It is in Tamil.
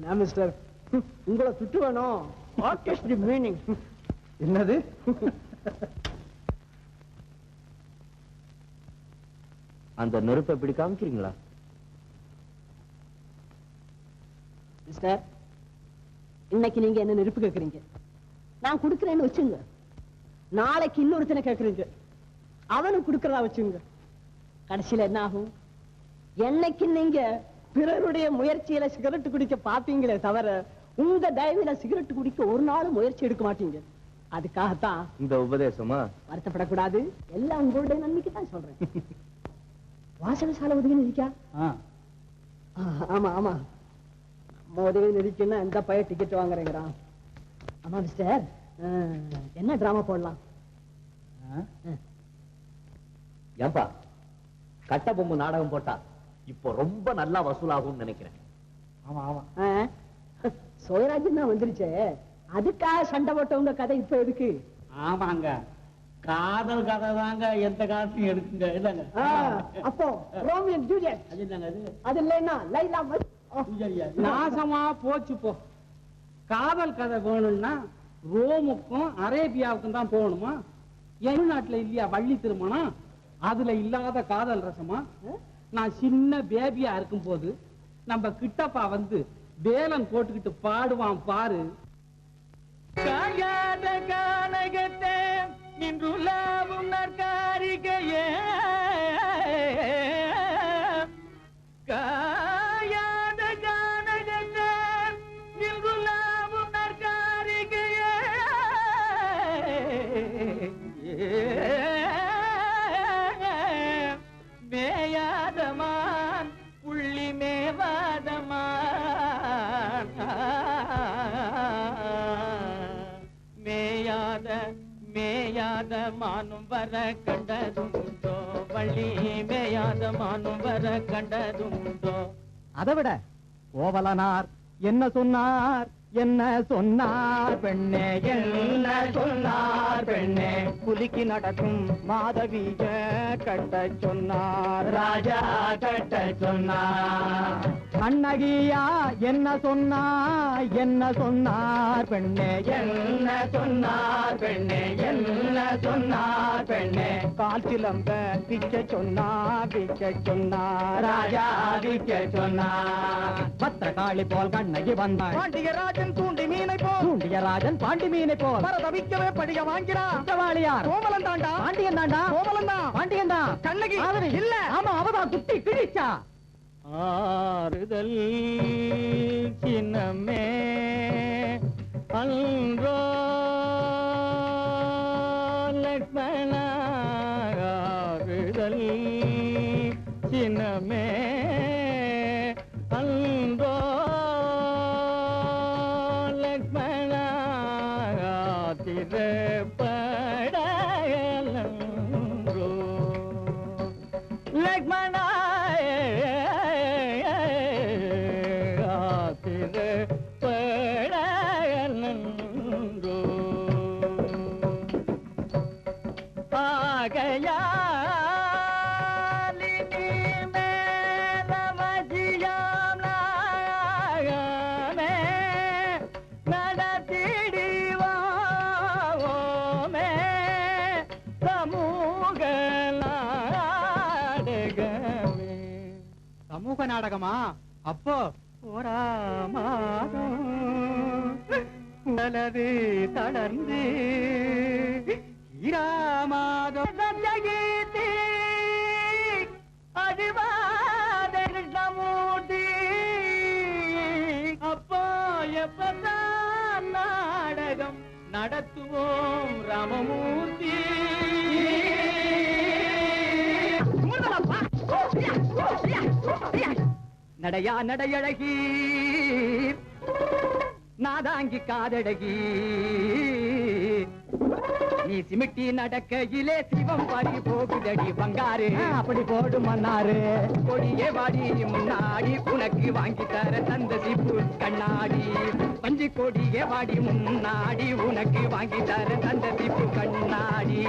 என்ன மிஸ்டர் உங்களை திட்டு வேணும். வாட் இஸ் தி மீனிங் என்னது? அந்த நெருப்பை இப்படி காமிக்கிறீங்களா? மிஸ்டர் இன்னைக்கு நீங்க என்ன நெருப்பு கேக்குறீங்க? நான் கொடுக்கறேன்னு வச்சுங்க. நாளைக்கு இன்னொருத்தனை கேக்குறீங்க. அவனுக்கு கொடுக்கறதா வச்சுங்க. கடைசியில என்ன ஆகும்? என்னைக்கு நீங்க பிறருடைய முயற்சியில சிகரெட் குடிக்க பாப்பீங்களே தவிர உங்க தயவுல சிகரெட் குடிக்க ஒரு நாளும் முயற்சி எடுக்க மாட்டீங்க. அதுக்காகத்தான் இந்த உபதேசமா? வருத்தப்படக்கூடாது. எல்லாம் உங்களுடைய நன்மைக்கு தான் சொல்றேன். வாசக சாலை உதவி நிதிக்கா? ஆமா ஆமா. நம்ம உதவி நிதிக்குன்னா எந்த பையன் டிக்கெட் வாங்குறேங்கிறான். ஆமா மிஸ்டர் என்ன டிராமா போடலாம். ஏன்பா? கட்ட பொம்மை நாடகம் போட்டா இப்போ ரொம்ப நல்லா வசூலாகும்னு நினைக்கிறேன். ஆமா ஆமா. தான் வந்துருச்சே. அதுக்காக சண்டை போட்டவங்க கதை இப்ப எதுக்கு? ஆமாங்க. காதல் கதை தாங்க எந்த காலத்தையும் எடுக்குங்க. இல்லங்க. அப்போ ரோமியன் ஜூலியட். அது என்னங்க அது? அது இல்லைன்னா லைலா நாசமா போச்சு போ. காதல் கதை வேணும்னா ரோமுக்கும் அரேபியாவுக்கும் தான் போகணுமா? தமிழ்நாட்டுல இல்லையா வள்ளி திருமணம்? அதுல இல்லாத காதல் ரசமா? நான் சின்ன பேபியா இருக்கும் போது நம்ம கிட்டப்பா வந்து வேலன் போட்டுக்கிட்டு பாடுவான் பாரு. காயாத கானகத்தே நின்றுலாவும் நற்காரிகையே. காயாத கானகத்தே நின்றுலாவும் நற்காரிகையே. மேயாத மானும் வர கண்டதும் உண்டோ வள்ளி மேயாத மானும் வர கண்டதும் உண்டோ அதை விட ஓவலனார் என்ன சொன்னார்? என்ன சொன்னார் பெண்ணே என்ன சொன்னார் பெண்ணே? புலிக்கு நடக்கும் மாதவிய கட்ட சொன்னார் ராஜா கட்ட சொன்னார் கண்ணகியா என்ன சொன்னார் என்ன சொன்னார் பெண்ணே? என்ன சொன்னார் பெண்ணே என்ன சொன்னார் பெண்ணே. கால் சிலம்ப பிக்க சொன்னார் பிக்க சொன்னார் ராஜா பிக்க சொன்னார் பத்திரகாளி போல் கண்ணகி வந்தாள். பாண்டியராஜன் தூண்டி மீனை போல் தூண்டியராஜன் பாண்டி மீனை போல் பரதவிக்கவே படிக வாங்கிறான் குற்றவாளியார் கோமலன் தாண்டா. பாண்டியன் தாண்டா? கோமலன் தான். பாண்டியன் தான். கண்ணகி. இல்ல. ஆமா அவதான் குட்டி கிழிச்சா. ஆறுதல் சின்னமே. அன்றோ मनाए आखिर पर நாடகமா அப்போ? உடலது தளர்ந்து. சத்யகீர்த்தி அதிவாத கிருஷ்ணமூர்த்தி அப்போ எப்பதான் நாடகம் நடத்துவோம் ராமமூர்த்தி. நடையா நடையழகி நாதாங்கி காதழகி நீ சிமிட்டி நடக்கையிலே சிவம் பாடி போகுதடி பங்காரு அப்படி போடு மன்னாரு கொடியே வாடி முன்னாடி உனக்கு வாங்கி தர தந்த சிப்பு கண்ணாடி. பஞ்சு கொடியே வாடி முன்னாடி உனக்கு வாங்கி தர தந்த சிப்பு கண்ணாடி.